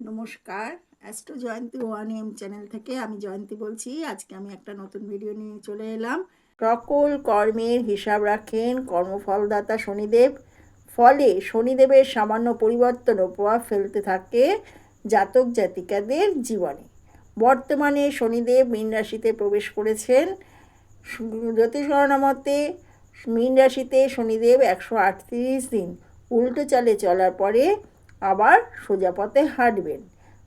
নমস্কার। Astro Jayanti one M channel থেকে আমি জয়ন্তী বলছি। আজকে আমি একটা নতুন ভিডিও নিয়ে চলে এলাম। সকল কর্মের হিসাব রাখেন কর্মফলদাতা শনিদেব। ফলে শনিদেবের সামান্য পরিবর্তন ও প্রভাব ফেলতে থাকে জাতক জাতিকাদের জীবনে। বর্তমানে শনিদেব মীন রাশিতে প্রবেশ করেছেন। জ্যোতিষ গণনা মতে মীন রাশিতে শনিদেব একশো আটত্রিশ দিন উল্টো চালে চলার পরে আবার সোজা পথে হাঁটবেন।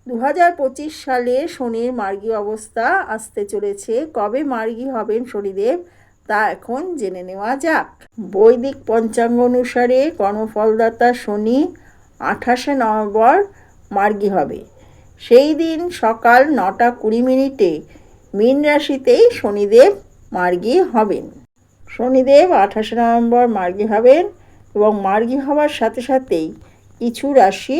দু হাজার পঁচিশ সালে শনির মার্গী অবস্থা আসতে চলেছে। কবে মার্গী হবেন শনিদেব, তা এখন জেনে নেওয়া যাক। বৈদিক পঞ্চাঙ্গ অনুসারে কর্মফলদাতা শনি আঠাশে নভেম্বর মার্গী হবে। সেই দিন সকাল নটা কুড়ি মিনিটে মীন রাশিতেই শনিদেব মার্গী হবেন। শনিদেব আঠাশে নভেম্বর মার্গী হবেন এবং মার্গী হওয়ার সাথে সাথেই কিছু রাশি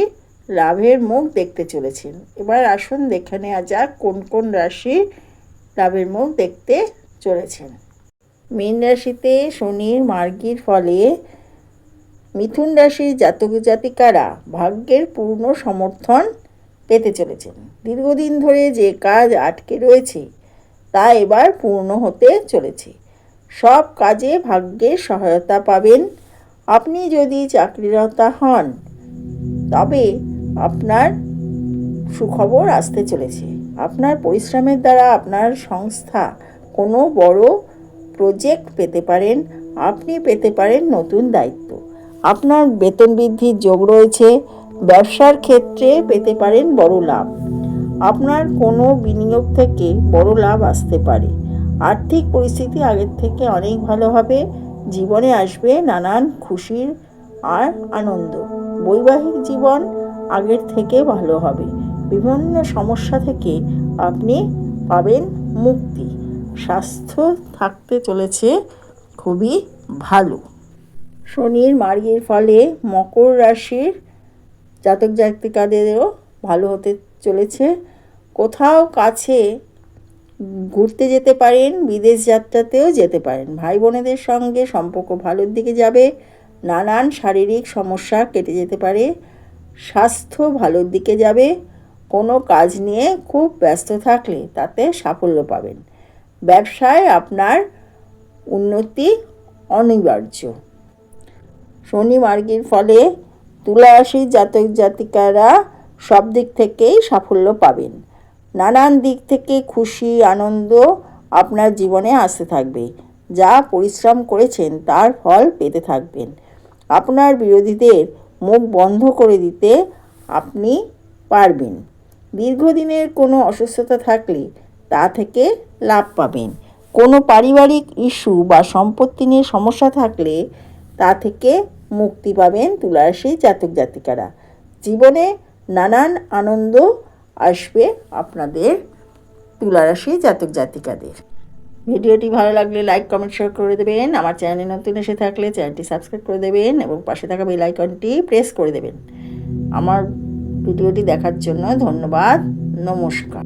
লাভের মুখ দেখতে চলেছেন। এবার আসুন দেখে নেওয়া যাক কোন কোন রাশি লাভের মুখ দেখতে চলেছেন। মীন রাশিতে শনির মার্গীর ফলে মিথুন রাশির জাতক জাতিকারা ভাগ্যের পূর্ণ সমর্থন পেতে চলেছেন। দীর্ঘদিন ধরে যে কাজ আটকে রয়েছে, তা এবার পূর্ণ হতে চলেছে। সব কাজে ভাগ্যের সহায়তা পাবেন। আপনি যদি চাকরিরতা হন তবে আপনার সুখবর আসতে চলেছে। আপনার পরিশ্রমের দ্বারা আপনার সংস্থা কোনো বড় প্রজেক্ট পেতে পারেন, আপনি পেতে পারেন নতুন দায়িত্ব। আপনার বেতন বৃদ্ধির যোগ রয়েছে, ব্যবসার ক্ষেত্রে পেতে পারেন বড় লাভ। আপনার কোনো বিনিয়োগ থেকে বড় লাভ আসতে পারে। আর্থিক পরিস্থিতি আগের থেকে অনেক ভালো হবে, জীবনে আসবে নানান খুশির আর আনন্দ। বৈবাহিক জীবন আগের থেকে ভালো হবে। বিভিন্ন সমস্যা থেকে আপনি পাবেন মুক্তি। স্বাস্থ্য থাকতে চলেছে খুবই ভালো। শনির মার্গের ফলে মকর রাশির জাতক জাতিকাদেরও ভালো হতে চলেছে। কোথাও কাছে ঘুরতে যেতে পারেন, বিদেশ যাত্রাতেও যেতে পারেন। ভাই বোনেদের সঙ্গে সম্পর্ক ভালোর দিকে যাবে। নানান শারীরিক সমস্যা কেটে যেতে পারে, স্বাস্থ্য ভালোর দিকে যাবে, কোনো কাজ নিয়ে খুব ব্যস্ত থাকলে তাতে সাফল্য পাবেন। ব্যবসায় আপনার উন্নতি অনিবার্য। শনি মার্গের ফলে তুলা রাশির জাতক জাতিকারা সব দিক থেকেই সাফল্য পাবেন। নানান দিক থেকে খুশি, আনন্দ আপনার জীবনে আসতে থাকবে। যা পরিশ্রম করেছেন তার ফল পেতে থাকবেন। আপনার বিরোধীদের মুখ বন্ধ করে দিতে আপনি পারবেন। দীর্ঘদিনের কোনো অসুস্থতা থাকলে তা থেকে লাভ পাবেন। কোনো পারিবারিক ইস্যু বা সম্পত্তি নিয়ে সমস্যা থাকলে তা থেকে মুক্তি পাবেন তুলারাশি জাতক জাতিকারা। জীবনে নানান আনন্দ আসবে আপনাদের তুলারাশি জাতক জাতিকাদের। ভিডিওটি ভালো লাগলে লাইক কমেন্ট শেয়ার করে দেবেন। আমার চ্যানেলে নতুন এসে থাকলে চ্যানেলটি সাবস্ক্রাইব করে দেবেন এবং পাশে থাকা বেল আইকনটি প্রেস করে দেবেন। আমার ভিডিওটি দেখার জন্য ধন্যবাদ। নমস্কার।